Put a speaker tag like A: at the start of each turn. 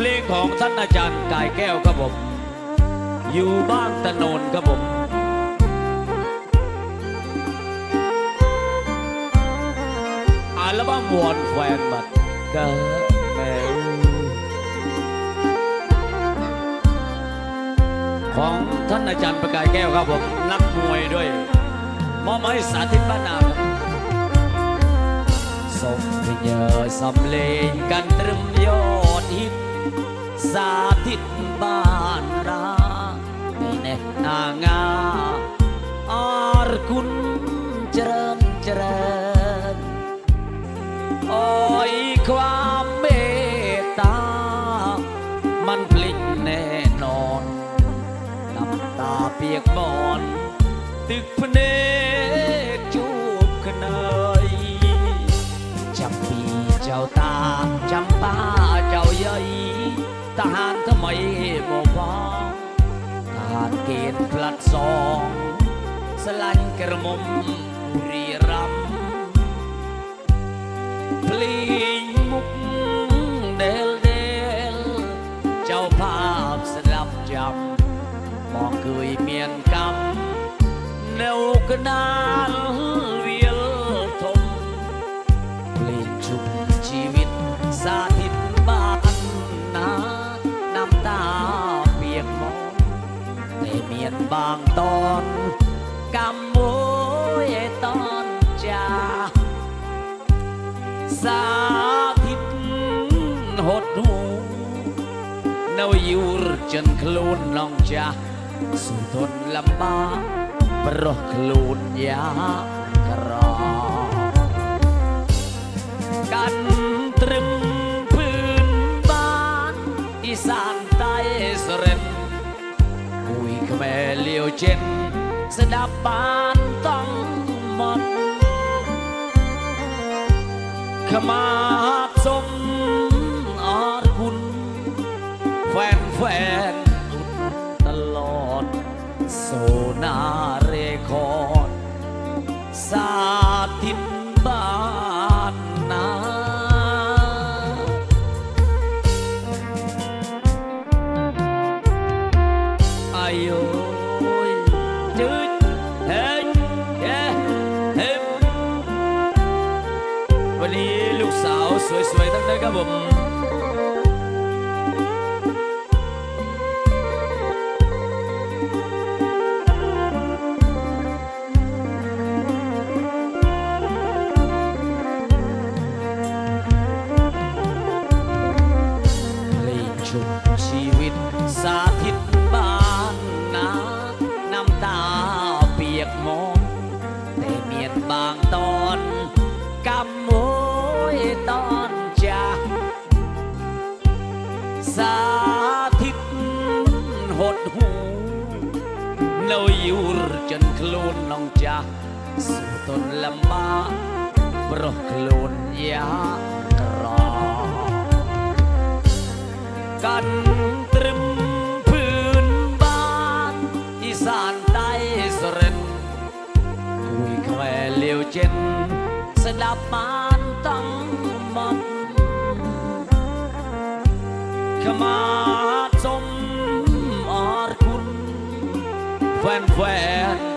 A: เพลงของท่านอาจารย์กายแก้วครับผม อยู่บ้านตะโนนครับผมอัลบั้มวอนแฟนบัตรก็แมวของท่านอาจารย์ประกายแก้วครับผม นักมวยด้วยมอบให้สาธิตบ้านนาครับส่งเพญอสำเลงกันตรึม ารคุณเจริญเจริญ โอ้ยความเมตตา มันพลิกแน่นอนน้ำตาเปียกบอน ตึกพเนจรจูบขนยจำปีเจ้าตา จำป้าเจ้าใหญ่ ทหารทำไมบอกว่าทหารเกลัดสองสลันกระมมบุรีรัมย์พลีมุกเดลเดลเจ้าภาพสลับจำมองเคยเมียนกำ สาธิตหดหูนาวยูรจนคลูนน้องจ้าสู้ทนลำบากเพราะคลูนยากรอกันตรึมพื้นบ้านอีสานใต้สเรนคุยขแม่เลียวเจนสดับบ้าน ขมาสมอารคุณ แฟนแฟนตลอด โซนาเรคอร์ดสา กสาวสวยๆทั้งนั้นครับผมเพลงชุบชีวิตสาธิต เนาอยู่จนคลูนน้องจ้าสู้ทนลำบากเพราะคลูนยากรอกันตรึมพื้นบ้านอีสานใต้สเรนคุยแควเลียวเจนสดับมานตั้งมันขมา ดส